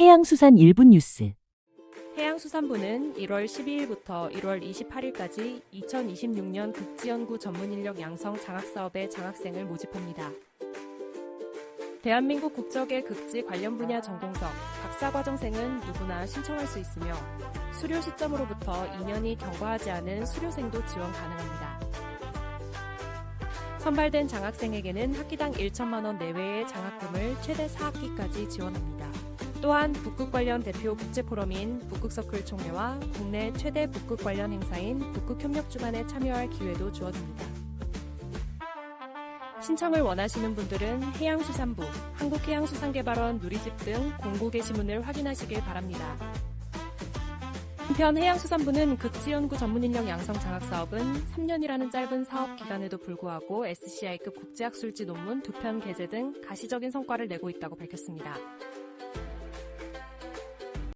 해양수산 1분 뉴스. 해양수산부는 1월 12일부터 1월 28일까지 2026년 극지연구 전문인력 양성 장학사업에 장학생을 모집합니다. 대한민국 국적의 극지 관련 분야 전공석, 박사과정생은 누구나 신청할 수 있으며 수료 시점으로부터 2년이 경과하지 않은 수료생도 지원 가능합니다. 선발된 장학생에게는 학기당 1천만 원 내외의 장학금을 최대 4학기까지 지원합니다. 또한 북극 관련 대표 국제 포럼인 북극서클 총회와 국내 최대 북극 관련 행사인 북극협력 주간에 참여할 기회도 주어집니다. 신청을 원하시는 분들은 해양수산부, 한국해양수산개발원 누리집 등 공고 게시문을 확인하시길 바랍니다. 한편 해양수산부는 극지연구 전문인력 양성 장학사업은 3년이라는 짧은 사업 기간에도 불구하고 SCI급 국제학술지 논문 두편 게재 등 가시적인 성과를 내고 있다고 밝혔습니다.